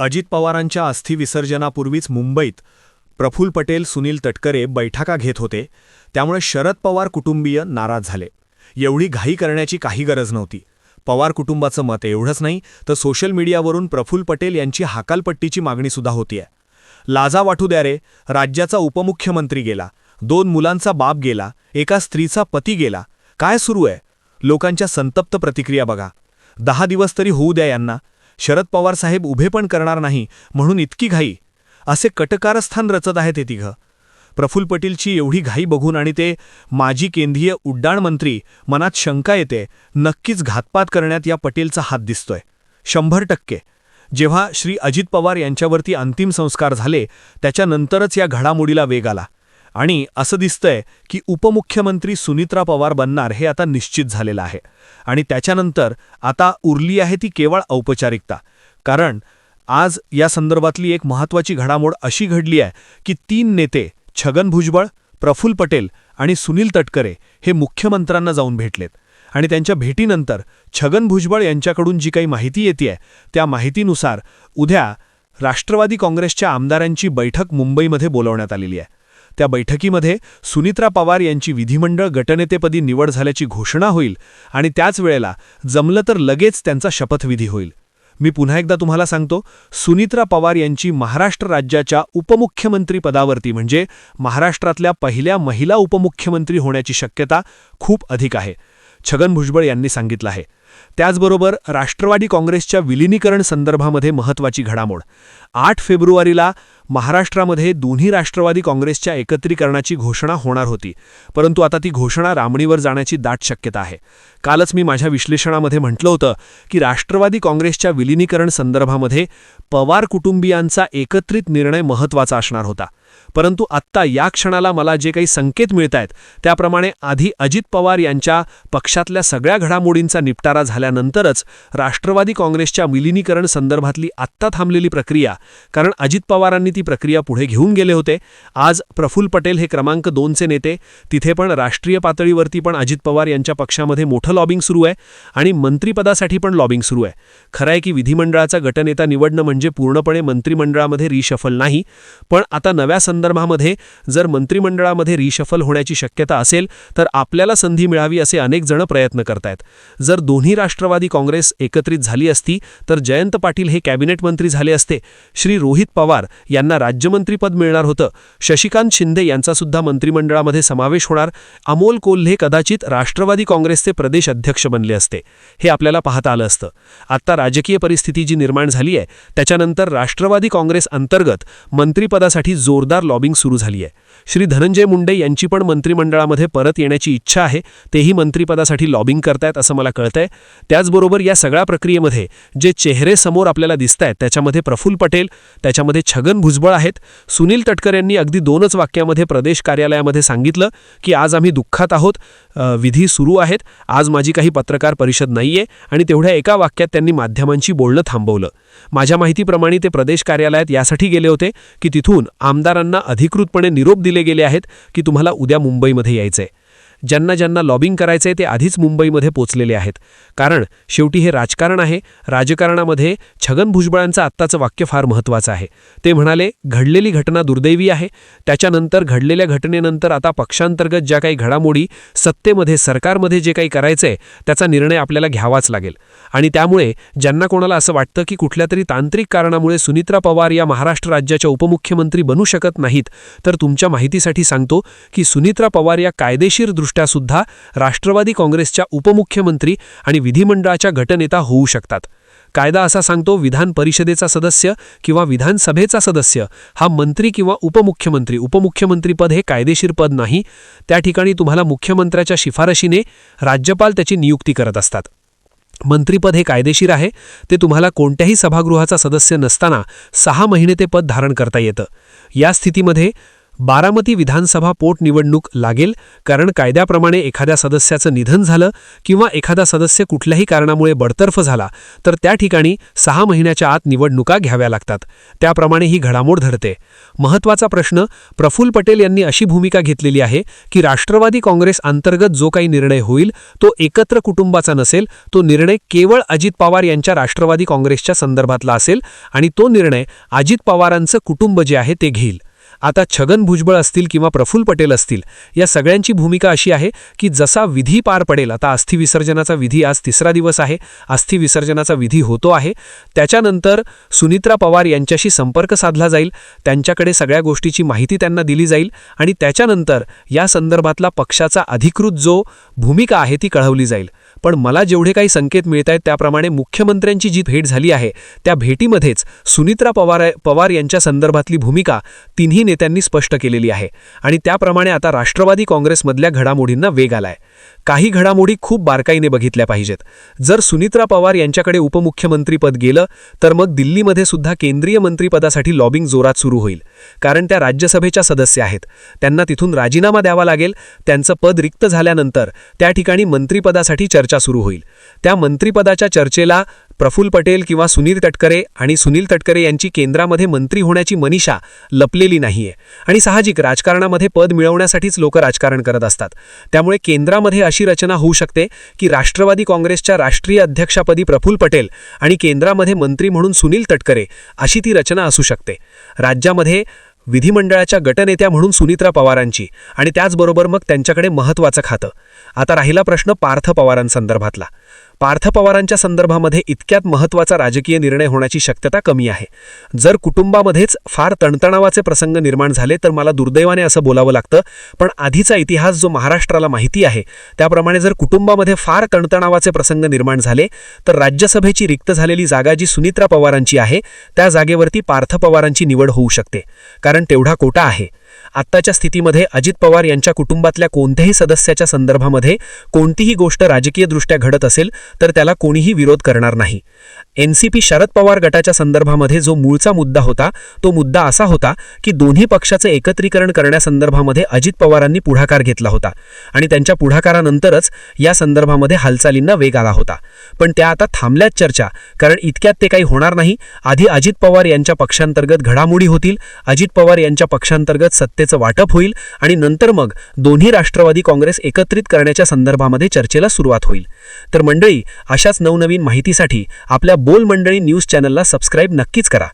अजित पवारांच्या अस्थिविसर्जनापूर्वीच मुंबईत प्रफुल पटेल सुनील तटकरे बैठका घेत होते. त्यामुळे शरद पवार कुटुंबीय नाराज झाले. एवढी घाई करण्याची काही गरज नव्हती. पवार कुटुंबाचं मत एवढंच नाही तर सोशल मीडियावरून प्रफुल पटेल यांची हाकालपट्टीची मागणीसुद्धा होतीये. लाजा वाटू द्या रे राज्याचा उपमुख्यमंत्री गेला दोन मुलांचा बाप गेला एका स्त्रीचा पती गेला काय सुरू आहे? लोकांच्या संतप्त प्रतिक्रिया बघा. दहा दिवस तरी होऊ द्या यांना शरद पवार साहेब उभे पण करणार नाही म्हणून इतकी घाई. असे कटकारस्थान रचत आहे ते तिघं. प्रफुल्ल पटेलची एवढी घाई बघून आणि ते माजी केंद्रीय उड्डाण मंत्री मनात शंका येते नक्कीच घातपात करण्यात या पटेलचा हात दिसतोय. शंभर टक्के. जेव्हा श्री अजित पवार यांच्यावरती अंतिम संस्कार झाले त्याच्यानंतरच या घडामोडीला वेग आला. आणि असं दिसतंय की उपमुख्यमंत्री सुनित्रा पवार बनणार हे आता निश्चित झालेलं आहे. आणि त्याच्यानंतर आता उरली आहे ती केवळ औपचारिकता. कारण आज या संदर्भातली एक महत्त्वाची घडामोड अशी घडली आहे की तीन नेते छगन भुजबळ प्रफुल्ल पटेल आणि सुनील तटकरे हे मुख्यमंत्र्यांना जाऊन भेटलेत. आणि त्यांच्या भेटीनंतर छगन भुजबळ यांच्याकडून जी काही माहिती येते त्या माहितीनुसार उद्या राष्ट्रवादी काँग्रेसच्या आमदारांची बैठक मुंबईमध्ये बोलवण्यात आलेली आहे. त्या बैठकीमध्ये सुनित्रा पवार यांची विधिमंडळ गटनेतेपदी निवड झाल्याची घोषणा होईल आणि त्याच वेळेला जमलं तर लगेच त्यांचा शपथविधी होईल. मी पुन्हा एकदा तुम्हाला सांगतो सुनित्रा पवार यांची महाराष्ट्र राज्याच्या उपमुख्यमंत्री पदावरती म्हणजे महाराष्ट्रातल्या पहिल्या महिला उपमुख्यमंत्री होण्याची शक्यता खूप अधिक आहे. छगन भुजबळ यांनी सांगितलं आहे. त्याचबरोबर राष्ट्रवादी काँग्रेसच्या विलिनीकरण संदर्भामध्ये महत्त्वाची घडामोड. आठ फेब्रुवारीला महाराष्ट्रामध्ये दोन्ही राष्ट्रवादी काँग्रेसच्या एकत्रीकरणाची घोषणा होणार होती परंतु आता ती घोषणा रामणीवर जाण्याची दाट शक्यता आहे. कालच मी माझ्या विश्लेषणामध्ये म्हटलं होतं की राष्ट्रवादी काँग्रेसच्या विलिनीकरण संदर्भामध्ये पवार कुटुंबियांचा एकत्रित निर्णय महत्त्वाचा असणार होता. परंतु आत्ता या क्षणाला मला जे काही संकेत मिळत आहेत त्याप्रमाणे आधी अजित पवार यांच्या पक्षातल्या सगळ्या घडामोडींचा निपटारा झाल्यानंतरच राष्ट्रवादी काँग्रेसच्या विलिनीकरण संदर्भातली आत्ता थांबलेली प्रक्रिया कारण अजित पवारांनी ती प्रक्रिया पुढे घेऊन गेले होते. आज प्रफुल्ल पटेल हे क्रमांक दोनचे नेते तिथे पण राष्ट्रीय पातळीवरती पण अजित पवार यांच्या पक्षामध्ये मोठं लॉबिंग सुरू आहे आणि मंत्रिपदासाठी पण लॉबिंग सुरू आहे. खरं आहे की विधिमंडळाचा गटनेता निवडणं म्हणजे पूर्णपणे मंत्रिमंडळामध्ये रिशफल नाही पण आता नव्या संदर्भामध्ये जर मंत्रिमंडळामध्ये रिशफल होण्याची शक्यता असेल तर आपल्याला संधी मिळावी असे अनेक जण प्रयत्न करतायत. जर दोन्ही राष्ट्रवादी काँग्रेस एकत्रित झाली असती तर जयंत पाटील हे कॅबिनेट मंत्री झाले असते. श्री रोहित पवार यांना राज्यमंत्रीपद मिळणार होतं. शशिकांत शिंदे यांचा सुद्धा मंत्रिमंडळामध्ये समावेश होणार. अमोल कोल्हे कदाचित राष्ट्रवादी काँग्रेसचे प्रदेश अध्यक्ष बनले असते. हे आपल्याला पाहता आलं असतं. आत्ता राजकीय परिस्थिती जी निर्माण झाली आहे त्याच्यानंतर राष्ट्रवादी काँग्रेस अंतर्गत मंत्रिपदासाठी जोरदार लॉबिंग सुरू झाली आहे श्री धनंजय मुंडे यांची पण मंत्रिमंडळामध्ये परत येण्याची इच्छा आहे तेही मंत्रिपदासाठी लॉबिंग करतायत असं मला कळतंय. त्याचबरोबर या सगळ्या प्रक्रियेमध्ये जे चेहरे समोर आपल्याला दिसत आहेत त्याच्यामध्ये प्रफुल्ल पटेल त्याच्यामध्ये छगन भुजबळ आहेत. सुनील तटकर यांनी अगदी दोनच वाक्यामध्ये प्रदेश कार्यालयामध्ये सांगितलं की आज आम्ही दुःखात आहोत विधी सुरू आहेत आज माझी काही पत्रकार परिषद नाहीये. आणि तेवढ्या एका वाक्यात त्यांनी माध्यमांशी बोलणं थांबवलं. माझ्या माहितीप्रमाणे ते प्रदेश कार्यालयात यासाठी गेले होते की तिथून आमदारांना अधिकृतपणे निरोप दिले गेले आहेत की तुम्हाला उद्या मुंबईमध्ये यायचंय. ज्यांना ज्यांना लॉबिंग करायचंय ते आधीच मुंबईमध्ये पोचलेले आहेत. कारण शेवटी हे राजकारण आहे. राजकारणामध्ये छगन भुजबळांचं आत्ताचं वाक्य फार महत्त्वाचं आहे. ते म्हणाले घडलेली घटना दुर्दैवी आहे. त्याच्यानंतर घडलेल्या घटनेनंतर आता पक्षांतर्गत ज्या काही घडामोडी सत्तेमध्ये सरकारमध्ये जे काही करायचंय त्याचा निर्णय आपल्याला घ्यावाच लागेल. आणि त्यामुळे ज्यांना कोणाला असं वाटतं की कुठल्या तरी तांत्रिक कारणामुळे सुनित्रा पवार या महाराष्ट्र राज्याच्या उपमुख्यमंत्री बनू शकत नाहीत तर तुमच्या माहितीसाठी सांगतो की सुनित्रा पवार या कायदेशीर सुद्धा राष्ट्रवादी काँग्रेसच्या उपमुख्यमंत्री आणि विधिमंडळाच्या गटनेता होऊ शकतात. कायदा असा सांगतो विधान परिषदेचा सदस्य किंवा विधानसभेचा सदस्य हा मंत्री किंवा उपमुख्यमंत्री उपमुख्यमंत्रीपद हे कायदेशीर पद नाही. त्या ठिकाणी तुम्हाला मुख्यमंत्र्याच्या शिफारशीने राज्यपाल त्याची नियुक्ती करत असतात. मंत्रीपद हे कायदेशीर आहे. ते तुम्हाला कोणत्याही सभागृहाचा सदस्य नसताना सहा महिने ते पद धारण करता येतं. या स्थितीमध्ये बारामती विधानसभा पोटनिवडणूक लागेल कारण कायद्याप्रमाणे एखाद्या सदस्याचं निधन झालं किंवा एखादा सदस्य कुठल्याही कारणामुळे बडतर्फ झाला तर त्या ठिकाणी सहा महिन्याच्या आत निवडणुका घ्याव्या लागतात. त्याप्रमाणे ही घडामोड धरते महत्त्वाचा प्रश्न प्रफुल्ल पटेल यांनी अशी भूमिका घेतलेली आहे की राष्ट्रवादी काँग्रेस अंतर्गत जो काही निर्णय होईल तो एकत्र कुटुंबाचा नसेल तो निर्णय केवळ अजित पवार यांच्या राष्ट्रवादी काँग्रेसच्या संदर्भातला असेल आणि तो निर्णय अजित पवारांचं कुटुंब जे आहे ते घेईल. आता छगन भुजबळ असतील किंवा प्रफुल्ल पटेल असतील या सगळ्यांची भूमिका अशी आहे की जसा विधी पार पडेल आता अस्थिविसर्जनाचा विधी आज तिसरा दिवस आहे अस्थिविसर्जनाचा विधी होतो आहे त्याच्यानंतर सुनित्रा पवार यांच्याशी संपर्क साधला जाईल त्यांच्याकडे सगळ्या गोष्टीची माहिती त्यांना दिली जाईल आणि त्याच्यानंतर या संदर्भातला पक्षाचा अधिकृत जो भूमिका आहे ती कळवली जाईल. पण मला जेवढे काही संकेत मिळत आहेत त्याप्रमाणे मुख्यमंत्र्यांची जी भेट झाली आहे त्या भेटीमध्येच सुनित्रा पवार पवार यांच्या संदर्भातली भूमिका तिन्ही नेत्यांनी स्पष्ट केलेली आहे. आणि त्याप्रमाणे आता राष्ट्रवादी काँग्रेसमधल्या घडामोडींना वेग आलाय. काही घडामोडी खूप बारकाईने बघितल्या पाहिजेत. जर सुनित्रा पवार यांच्याकडे उपमुख्यमंत्रीपद गेलं तर मग दिल्लीमध्ये सुद्धा केंद्रीय मंत्रिपदासाठी लॉबिंग जोरात सुरू होईल. कारण त्या राज्यसभेच्या सदस्य आहेत. त्यांना तिथून राजीनामा द्यावा लागेल. त्यांचं पद रिक्त झाल्यानंतर त्या ठिकाणी मंत्रिपदासाठी चर्चा सुरू होईल. त्या मंत्रिपदाच्या चर्चेला प्रफुल्ल पटेल किंवा सुनील तटकरे आणि सुनील तटकरे यांची केंद्रामध्ये मंत्री होण्याची मनीषा लपलेली नाहीये. आणि साहजिक राजकारणामध्ये पद मिळवण्यासाठीच लोक राजकारण करत असतात. त्यामुळे केंद्रामध्ये अशी रचना होऊ शकते की राष्ट्रवादी काँग्रेसच्या राष्ट्रीय अध्यक्षापदी प्रफुल्ल पटेल आणि केंद्रामध्ये मंत्री म्हणून सुनील तटकरे अशी ती रचना असू शकते. राज्यामध्ये विधिमंडळाच्या गटनेत्या म्हणून सुनित्रा पवारांची आणि त्याचबरोबर मग त्यांच्याकडे महत्त्वाचं खातं. आता राहिला प्रश्न पार्थ पवारांसंदर्भातला. पार्थ पवारांच्या संदर्भामध्ये इतक्यात महत्त्वाचा राजकीय निर्णय होण्याची शक्यता कमी आहे. जर कुटुंबामध्येच फार तणतणावाचे प्रसंग निर्माण झाले तर मला दुर्दैवाने असं बोलावं लागतं पण आधीचा इतिहास जो महाराष्ट्राला माहिती आहे त्याप्रमाणे जर कुटुंबामध्ये फार तणतणावाचे प्रसंग निर्माण झाले तर राज्यसभेची रिक्त झालेली जागा जी सुनित्रा पवारांची आहे त्या जागेवरती पार्थ पवारांची निवड होऊ शकते कारण तेवढा कोटा आहे. आत्ताच्या स्थितीमध्ये अजित पवार यांच्या कुटुंबातल्या कोणत्याही सदस्याच्या संदर्भामध्ये कोणतीही गोष्ट राजकीयदृष्ट्या घडत असेल तर त्याला कोणीही विरोध करणार नाही. एनसीपी शरद पवार गटाच्या संदर्भामध्ये जो मूळचा मुद्दा होता तो मुद्दा असा होता की दोन्ही पक्षाचं एकत्रीकरण करण्यासंदर्भामध्ये अजित पवारांनी पुढाकार घेतला होता आणि त्यांच्या पुढाकारानंतरच या संदर्भामध्ये हालचालींना वेग आला होता. पण त्या आता थांबल्याच चर्चा कारण इतक्यात ते काही होणार नाही. आधी अजित पवार यांच्या पक्षांतर्गत घडामोडी होतील अजित पवार यांच्या पक्षांतर्गत सत्तेचं वाटप होईल आणि नंतर मग दोन्ही राष्ट्रवादी काँग्रेस एकत्रित करण्याच्या संदर्भामध्ये चर्चेला सुरुवात होईल. तर मंडळी अशाच नवनवीन माहितीसाठी आपल्या बोल मंडळी न्यूज चॅनलला सबस्क्राईब नक्कीच करा.